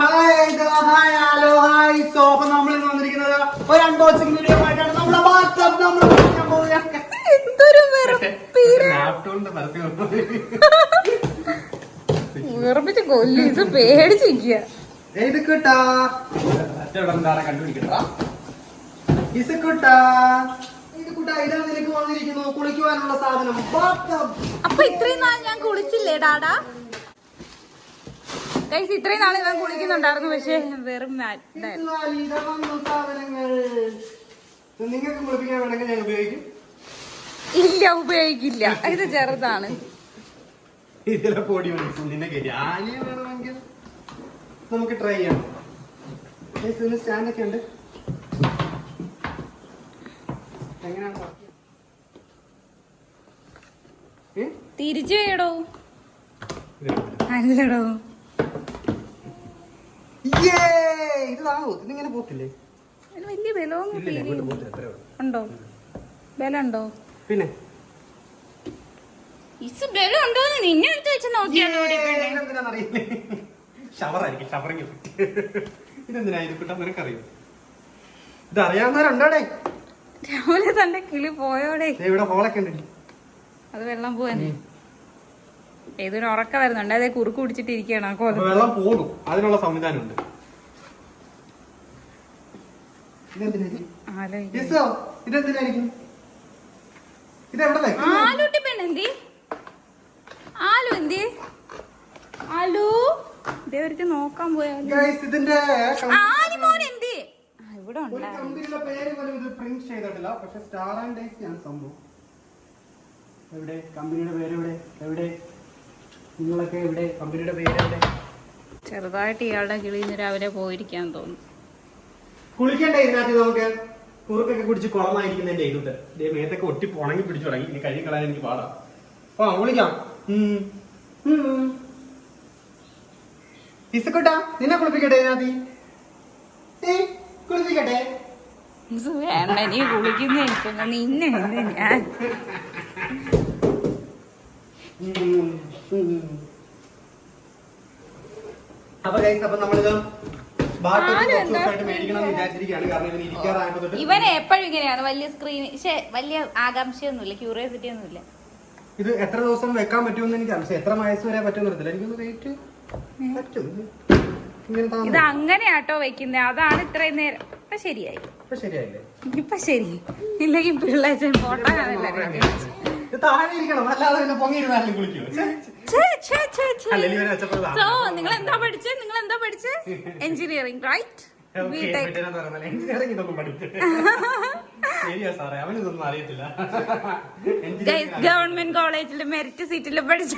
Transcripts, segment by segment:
Hi hi hello hi so അപ്പൊ നമ്മൾ ഇന്ന് വന്നിരിക്കുന്നത് ഒരു അൺബോക്സിംഗ് വീഡിയോ ആയിട്ടാണ്. നമ്മുടെ വാട്സാപ്പ് നമ്മൾ പോവുകയാണ്. എന്തൊരു വെറുപ്പിച്ച് കൊല്ലു ഇത് പേടിച്ചിരിക്കുക ഇത് കിട്ടാ കണ്ടുപിടിക്കട്ടാ ഇത്. അപ്പൊ ഇത്രയും നാൾ ഞാൻ കുളിച്ചില്ലേ ഡാഡാ? ഗൈസ് ഇത്രയും നാൾ ഞാൻ കുളിക്കുന്നുണ്ടായിരുന്നു പക്ഷേ. വെറും ഇല്ല ഉപയോഗിക്കില്ല. ഇത് ചെറുതാണ്. ഇതിലെ പൊടി വേണമെങ്കിൽ നമുക്ക് ട്രൈ ചെയ്യാം. സ്റ്റാൻഡ് ഒക്കെ ഉണ്ട്. തിരിച്ചു വേടോ? അല്ലടോ. ഇതിങ്ങനെ പോത്തില്ലേ? അതിന് വലിയ ഉണ്ടോ ബലം ഉണ്ടോ? പിന്നെ? ഇസ് ബലം ഉണ്ടോ നിന്നെ എടുത്ത് വെച്ച് നോക്കിയാലോ ഇതെന്തിനാന്നറിയില്ലേ. ഷവറായിരിക്കും ഷവറിങ് ഇതെന്തിനാ ഇത് കിട്ടാൻ നിനക്കറിയോ? ഇത് അറിയാവുന്നവരുണ്ടോടെ രാവിലെ തന്നെ കിളി പോയോടെ. ഇവിടെ ഹോളൊക്കെ ഉണ്ട്. അത് വെള്ളം പോവാൻ. ഏതൊരു ഉറക്കം വരുന്നുണ്ട്. അതേ കുറുക്ക് കുടിച്ചിട്ട് ഇരിക്കണം വെള്ളം പോകും. അതിനുള്ള സംവിധാനമുണ്ട്. ഇതെന്തിനായിരിക്കും? ഇത് ആലൂട്ടി പെണ്ണെന്തി ആലു എന്തി? ആലു? നോക്കാൻ പോയാലു ഇതിന്റെ എന്തി? ഇവിടെ കമ്പനിയുടെ പേര് പോലും ഇത് പ്രിന്റ് ചെയ്തിട്ടില്ല. പക്ഷെ സ്റ്റാർ ആൻഡ് ഡേസ് ആണ് സംഭവം. എവിടെ? കമ്പനിയുടെ പേര് എവിടെ? എവിടെ? നിങ്ങളൊക്കെ എവിടെ? കമ്പനിയുടെ പേര് എവിടെ? ചെറുതായിട്ട് ഇയാളുടെ കിളിന്ന് രാവിലെ പോയിരിക്കാൻ തോന്നുന്നു. കുളിക്കണ്ടേ ഇതിനകത്ത് നമുക്ക് കുറുക്കൊക്കെ കുടിച്ച് കുളമായിരിക്കുന്നതിന്റെ ഇതുണ്ട്. ദേ മേത്തൊക്കെ ഒട്ടി പുണങ്ങി പിടിച്ചു തുടങ്ങി. ഇനി കഴുകി കളയാൻ എനിക്ക് പാടാം. ആ കുളിക്കാം. ഇസക്കുട്ടാ നിന്നെ കുളിപ്പിക്കട്ടെ ഇതിനകത്ത്? ഏ കുളിപ്പിക്കട്ടെ? ഇത് വേണ്ട നീ കുളിക്കുന്ന. എനിക്കൊന്ന് നിന്നെ എന്ത് ഞാൻ. ഉം. ഉം. അപ്പൊ ഗൈസ് അപ്പൊ നമ്മളിത് ഇവനെ എപ്പോഴും ഇങ്ങനെയാണ്. വലിയ സ്ക്രീൻ വലിയ ആകാംക്ഷയൊന്നുമില്ല. ക്യൂരിയോസിറ്റി ഒന്നുമില്ല. ഇത് എത്ര ദിവസം വെക്കാൻ പറ്റുമെന്ന് എനിക്ക് അറിയാം എത്ര വയസ്സ് വരെ പറ്റുമെന്ന് എനിക്കൊന്ന് വെയിറ്റ് പറ്റും ഇത് അങ്ങനെയാട്ടോ വെക്കുന്നത് അതാണ് ഇത്രയും നേരം. ഇപ്പൊ ശരിയായി. ഇപ്പൊ ശരിയായില്ലേ? ഇപ്പൊ ശരി. ഇല്ലെങ്കിൽ പിള്ളേച്ചൻ ഫോട്ടോ ഇത് താഴെ ഇരിക്കണം അല്ലാതെ പിന്നെ പൊങ്ങിയിരുന്നാലും ഇത് സോ നിങ്ങൾ എന്താ പഠിച്ചേ? നിങ്ങൾ എന്താ പഠിച്ചേ. എഞ്ചിനീയറിംഗ് റൈറ്റ് ഗവൺമെന്റ് കോളേജിൽ മെറിറ്റ് സീറ്റിൽ പഠിച്ച?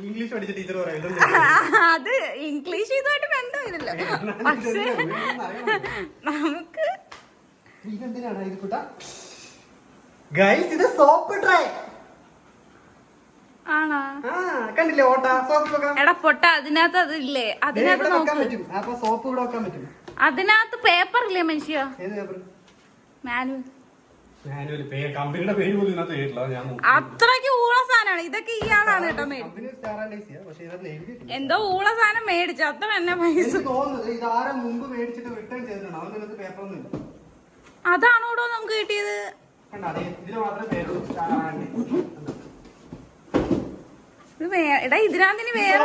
ഇംഗ്ലീഷ് പഠിച്ച ടീച്ചർ അത് ഇംഗ്ലീഷ് ഇതുമായിട്ട് ബന്ധമില്ലല്ലോ. പക്ഷേ നമുക്ക് ഇതെന്തിനാണ് ഇത് കൂട്ടാ? ഗൈസ് ഇത് സോപ്പ് ട്രൈ ആണോ? ആ കണ്ടില്ലേ ഓട്ട? സോപ്പ് വെക്കാം. എടാ പൊട്ട അതിനകത്ത് അപ്പൊ സോപ്പ് ഇവിടെ വെക്കാൻ പറ്റും. അതിനകത്ത് പേപ്പർ ഇല്ലേ മനുഷ്യ? മാനുവൽ. അത്രയ്ക്ക് ഊള സാധനമാണ്. ഇതൊക്കെ ഇയാളാണ് കേട്ടോ എന്തോ ഊള സാധനം മേടിച്ചു. അത്ര തന്നെ പൈസ. തോന്നുന്നു തോന്നുന്നത് ഇത് ആരും മുമ്പ് മേടിച്ചിട്ട് റിട്ടേൺ ചെയ്തിട്ടുണ്ട്. അവന്റെ ഇതിനകത്ത് ഇല്ല. അതാണോടോ നമുക്ക് കിട്ടിയത്? എടാ ഇതിനാന്തിന് വേറെ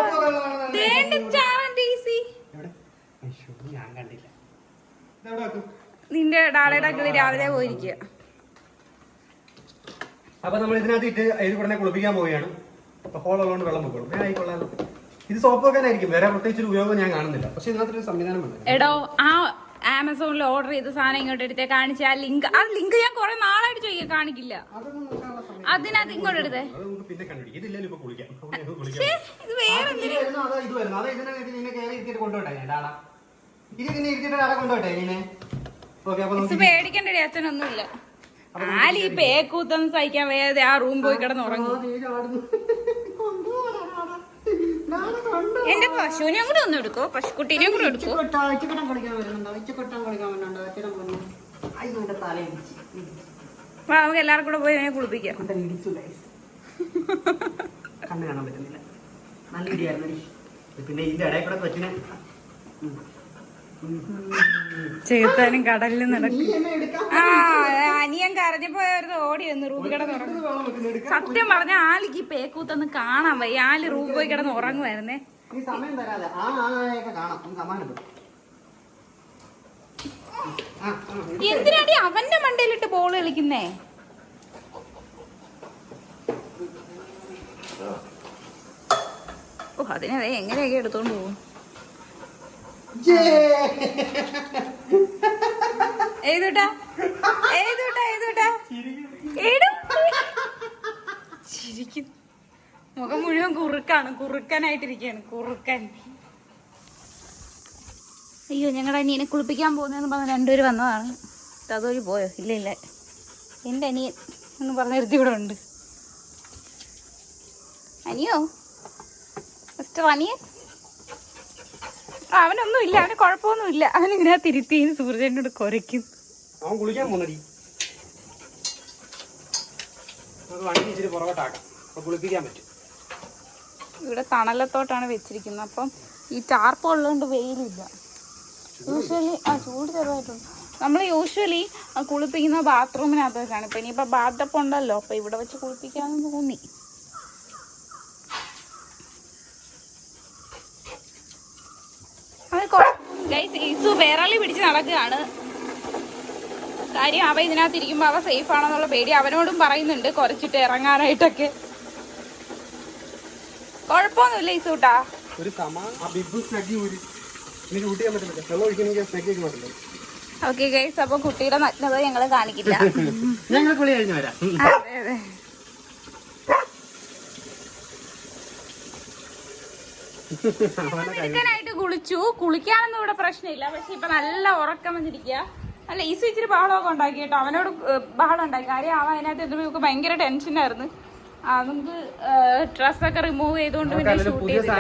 നിന്റെ ഡാളയുടെ കിളി രാവിലെ പോയിരിക്കുക അപ്പൊ നമ്മൾ ഇതിനകത്ത് ഇട്ട് ഇത് ഉടനെ കുളിപ്പിക്കാൻ പോവുകയാണ്. അപ്പൊ ഹോൾ ഉള്ളതുകൊണ്ട് വെള്ളം പൊക്കോളും. ഞാൻ ആയിക്കൊള്ളാം. ഇത് സോപ്പ് വെക്കാനായിരിക്കും. വേറെ പ്രത്യേകിച്ച് ഒരു ഉപയോഗം ഞാൻ കാണുന്നില്ല. പക്ഷെ ഇതിനകത്തൊരു സംവിധാനം എടോ ആ ആമസോണിൽ ഓർഡർ ചെയ്ത സാധനം ഇങ്ങോട്ട് എടുത്തേ കാണിച്ച. ആ ലിങ്ക് ആ ലിങ്ക് ഞാൻ കുറെ നാളായിട്ട് ചോദിക്കാൻ കാണിക്കില്ല. അതിനകത്ത് ഇങ്ങോട്ട് എടുത്തേ. ഇത് വേറെ പേടിക്കേണ്ട അച്ഛനൊന്നുമില്ല. ആലി ഈ പേക്കൂത്തൊന്നും സഹിക്കാൻ വേറെ ആ റൂം പോയി കിടന്ന് ഉറങ്ങി. എന്റെ പശുവിനെയും കൂടെ ഒന്ന് എടുക്കോ പശുക്കുട്ടീനെയും കൂടെ എടുക്കോ കളിക്കാൻ വരുന്നുണ്ടോ? കളിക്കാൻ വരുന്നുണ്ടോ? അച്ഛനെ നമുക്ക് എല്ലാവർക്കും കൂടെ പോയി അവനെ കുളിപ്പിക്കാം ഇടിച്ചു. കണ്ണ് കാണാൻ പറ്റുന്നില്ല നല്ല ഇടിയായിരുന്നു ഇടി. പിന്നെ ഇതിന്റെ ഇടയിൽ കൂടെ കൊച്ചിനെ. ചേത്താനും കടലിൽ നടക്കും. ആ അനിയൻ കരഞ്ഞപ്പോ ഓടി വന്ന് റൂബി കിടന്ന് ഉറങ്ങും. സത്യം പറഞ്ഞ ആലിക്ക് ഈ പേക്കൂത്തൊന്ന് കാണാൻ വയ്യ. ആൽ റൂബി പോയി കിടന്ന് ഉറങ്ങുമായിരുന്നേ. എന്തിനാടി അവന്റെ മണ്ടയിലിട്ട് ബോൾ കളിക്കുന്നേ? ഓ അതിനെ എങ്ങനെയൊക്കെ എടുത്തോണ്ട് പോകും. ചിരിക്കും മുഖം മുഴുവൻ കുറുക്കാണ് കുറുക്കനായിട്ടിരിക്കുകയാണ് കുറുക്കൻ. അയ്യോ ഞങ്ങളുടെ അനിയനെ കുളിപ്പിക്കാൻ പോകുന്നതെന്ന് പറഞ്ഞ രണ്ടുപേര് വന്നതാണ്. അതൊരു പോയോ? ഇല്ല ഇല്ല. എന്റെ അനിയൻ എന്ന് പറഞ്ഞ ഒരുത്തി ഇവിടെ ഉണ്ട്. അനിയോ? മിസ്റ്റർ അനിയൻ? അവനൊന്നും ഇല്ല അവന് കുഴപ്പമൊന്നും ഇല്ല. അവൻ തിരുത്തി സൂര്യനോട് കുരയ്ക്കും. അവൻ കുളിക്കാൻ പോന്നടി നമുക്ക് വണ്ടി ഇച്ചിരി പുറകോട്ടാക്കാം. അപ്പൊ കുളിപ്പിക്കാൻ പറ്റും. ഇവിടെ തണലത്തോട്ടാണ് വെച്ചിരിക്കുന്നത്. അപ്പം ഈ ടാർപ്പ് ഉള്ളതുകൊണ്ട് വെയിലില്ല. യൂഷ്വലി ആ ചൂട് ചെറുതായിട്ടുണ്ട്. നമ്മൾ യൂഷ്വലി കുളിപ്പിക്കുന്ന ബാത്റൂമിനകത്തൊക്കെയാണ് ഇപ്പം ഇനിയിപ്പോൾ ബാത്തപ്പ് ഉണ്ടല്ലോ. അപ്പം ഇവിടെ വെച്ച് കുളിപ്പിക്കാമെന്ന് തോന്നി അത് ഗൈസ് ഈസു വേറളി പിടിച്ച് നടക്കുകയാണ്. കാര്യം അവ ഇതിനകത്ത് ഇരിക്കുമ്പോൾ അവ സേഫ് ആണെന്നുള്ള പേടി അവനോടും പറയുന്നുണ്ട്. കുറച്ചിട്ട് ഇറങ്ങാനായിട്ടൊക്കെ. കുഴപ്പമൊന്നുമില്ല ഈസൂട്ടാ. ഓക്കെ ഗൈസ് അപ്പൊ കുട്ടിയുടെ നഗ്നത ഞങ്ങൾ കാണിക്കില്ല. ഞങ്ങൾ കുളി കഴിഞ്ഞു വരാം. അതെ അതെ അവനെ കഴി- മിടുക്കനായിട്ട് കുളിച്ചു. കുളിക്കാനൊന്നും ഇവിടെ പ്രശ്നമില്ല. പക്ഷെ ഇപ്പൊ നല്ല ഉറക്കം വന്നിരിക്കുക അല്ല ഈ ഇച്ചിരി ബഹളമൊക്കെ ഉണ്ടാക്കി കേട്ടോ. അവനോട് ബഹളം ഉണ്ടാക്കി കാര്യം അവൻ അതിനകത്ത് എത്തുമ്പോൾ നമുക്ക് ഭയങ്കര ടെൻഷനായിരുന്നു ആ നമുക്ക് ഡ്രസ്സൊക്കെ റിമൂവ് ചെയ്തുകൊണ്ട് അവർക്ക് പിന്നെ ഷൂട്ട് ചെയ്തില്ല.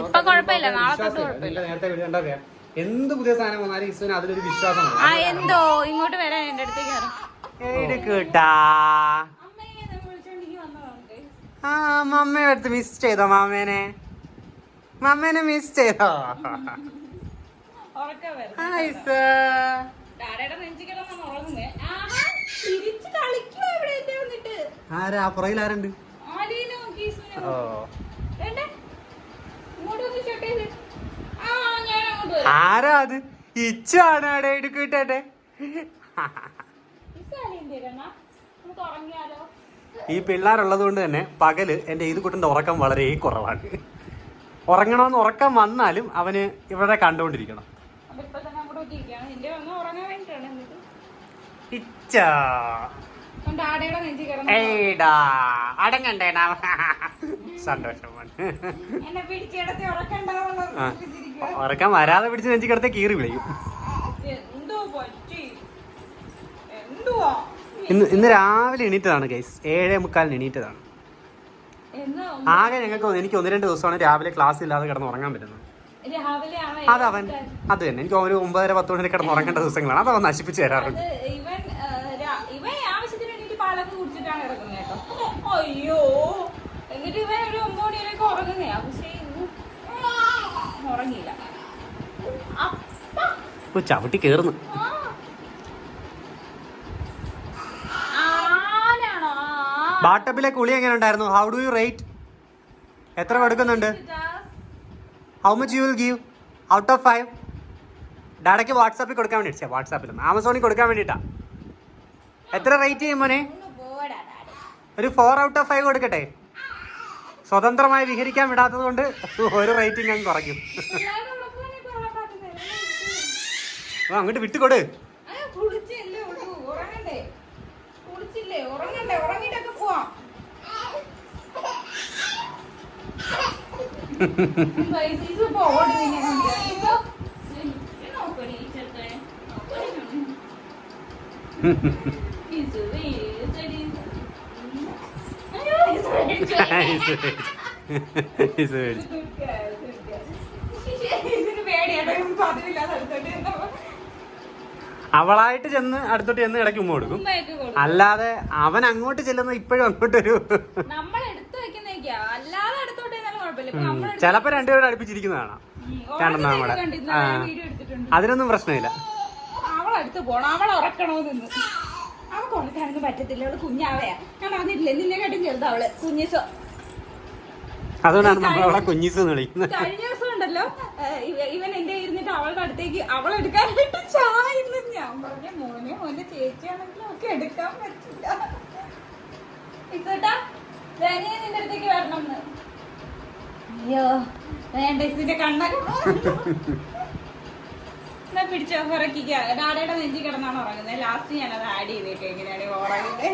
ഇപ്പൊ കുഴപ്പമില്ല. നാളെ തൊട്ട് കുഴപ്പമില്ല. എന്ത് പുതിയ സാധനം വന്നാലും ഇസുവിന് അതിലൊരു വിശ്വാസമാണ്. ആ എന്തോ? ഇങ്ങോട്ട് വരാൻ എന്റെ അടുത്തേക്ക് കേട്ടാ. ആ മമ്മയെ അടുത്ത് മിസ് ചെയ്തോ മാമേനെ? മമ്മേനെ മിസ് ചെയ്തോ? ഹായ് സർ ആരാ? പുറകിൽ ആരുണ്ട്? അത്? ഇച്ചാണ് അവിടെ എടുക്കട്ടെ നമുക്ക് ഉറങ്ങിയാലോ? ഈ പിള്ളേരുള്ളത് കൊണ്ട് തന്നെ പകൽ എന്റെ ഇത് കുട്ടന്റെ ഉറക്കം വളരെ കുറവാണ്. ഉറങ്ങണമെന്ന് ഉറക്കം വന്നാലും അവന് ഇവിടെ കണ്ടുകൊണ്ടിരിക്കണം. അടങ്ങണ്ടേടാ. സന്തോഷമാണ്. ഉറക്കം വരാതെ പിടിച്ച് നെഞ്ചി കിടത്തെ കീറി വിളിക്കും. എന്തുവാ? ഇന്ന് ഇന്ന് രാവിലെ എണീറ്റതാണ് ഗൈസ് ഏഴേ മുക്കാലിന് എണീറ്റതാണ് ആകെ ഞങ്ങൾക്ക് എനിക്ക് ഒന്ന് രണ്ട് ദിവസമാണ് രാവിലെ ക്ലാസ് ഇല്ലാതെ കിടന്ന് ഉറങ്ങാൻ പറ്റുന്നത് അത് അവൻ അത് തന്നെ എനിക്ക് ഒരു ഒമ്പതര പത്ത് മണി കിടന്ന് ഉറങ്ങേണ്ട ദിവസങ്ങളാണ് അത് അവൻ നശിപ്പിച്ച് തരാറുണ്ട് അയ്യോ എന്നിട്ട് ഇവൻ ഒരു ഒമ്പത് പക്ഷേ ഉറങ്ങിയില്ല ചവിട്ടി കയറുന്നു ആ. ആനാണോ ആ. ബാട്ടപ്പിലെ കുളി എങ്ങനെ ഉണ്ടായിരുന്നു? ഹൗ ഡു യു റേറ്റ് എത്ര കൊടുക്കുന്നുണ്ട് how much you will give out of five ഡാഡയ്ക്ക് വാട്സാപ്പിൽ കൊടുക്കാൻ വേണ്ടി വാട്സാപ്പിലും ആമസോണിൽ കൊടുക്കാൻ വേണ്ടിയിട്ടാ. എത്ര റേറ്റ് ചെയ്യും മോനെ. ഒരു ഫോർ ഔട്ട് ഓഫ് ഫൈവ് കൊടുക്കട്ടെ. സ്വതന്ത്രമായി വിഹരിക്കാൻ വിടാത്തത് കൊണ്ട് ഒരു റേറ്റിംഗ് അങ്ങ് കുറയ്ക്കും. അങ്ങോട്ട് വിട്ടുകൊട് ആ, കുളിച്ചല്ലേ ഉള്ളൂ ഉറങ്ങണ്ടേ കുളിച്ചില്ലേ ഉറങ്ങണ്ടേ ഉറങ്ങിട്ടൊക്കെ പോവാം എന്താ, ഈ സീസു ഇപ്പൊ ഓടി നിന്നെ കണ്ടില്ലേ? ഇപ്പൊ, ഇത് നോക്കടി, ഈ ചെറുക്കനെ. നോക്കടി. സീസു, വീസടി. അയ്യോ, സീസു ഉറങ്ങിട്ടൊക്കെ പോവാം പേടിയാണ് പതിവില്ലാതെ അടുത്തോട്ട്. അവളായിട്ട് ചെന്ന് അടുത്തോട്ട് ചെന്ന് ഇടയ്ക്ക് ഉമ്മ കൊടുക്കും. അല്ലാതെ അവൻ അങ്ങോട്ട് ചെല്ലുന്ന ഇപ്പോഴും അങ്ങോട്ടൊരു ചിലപ്പോ രണ്ടുപേരും അടുപ്പിച്ചിരിക്കുന്ന കാണാം. കാണുന്ന നമ്മളെ അതിനൊന്നും പ്രശ്നമില്ല. അവളടുത്ത് പോണം. അവളെ ഉറക്കണോന്ന് അവൾക്ക് ഉറക്കാനൊന്നും പറ്റത്തില്ല. അവൾ കുഞ്ഞാവയാ. ഞാൻ പറഞ്ഞിട്ടില്ലേ നിന്നെക്കാട്ടും ചെറുതാ അവൾ. കുഞ്ഞിസോ. അതുകൊണ്ടാണ് നമ്മൾ അവളെ കുഞ്ഞീസ് എന്ന് വിളിക്കുന്നത്. കഴിഞ്ഞ ഉണ്ടല്ലോ. ഇവൻ എന്റെ ഇരുന്നിട്ട് അവളുടെ അടുത്തേക്ക് അവൾ എടുക്കാനായിട്ട് ചായിരുന്നു ഞാൻ പറഞ്ഞ. മോനെ മോന്റെ ചേച്ചിയാണെങ്കിലും ഒക്കെ എടുക്കാൻ പറ്റില്ല. ഇസോട്ടാ ധനിയെ നിന്റെ അടുത്തേക്ക് വരണം അയ്യോ വേണ്ട ഇസിന്റെ കണ്ണൊക്കെ പിടിച്ചോ ഉറക്കിക്ക. ഡാഡയുടെ നെഞ്ചി കിടന്നാണ് ഉറങ്ങുന്നത്. ലാസ്റ്റ് ഞാനത് ആഡ് ചെയ്തിട്ട് എങ്ങനെയാണ് ഉറങ്ങുന്നത്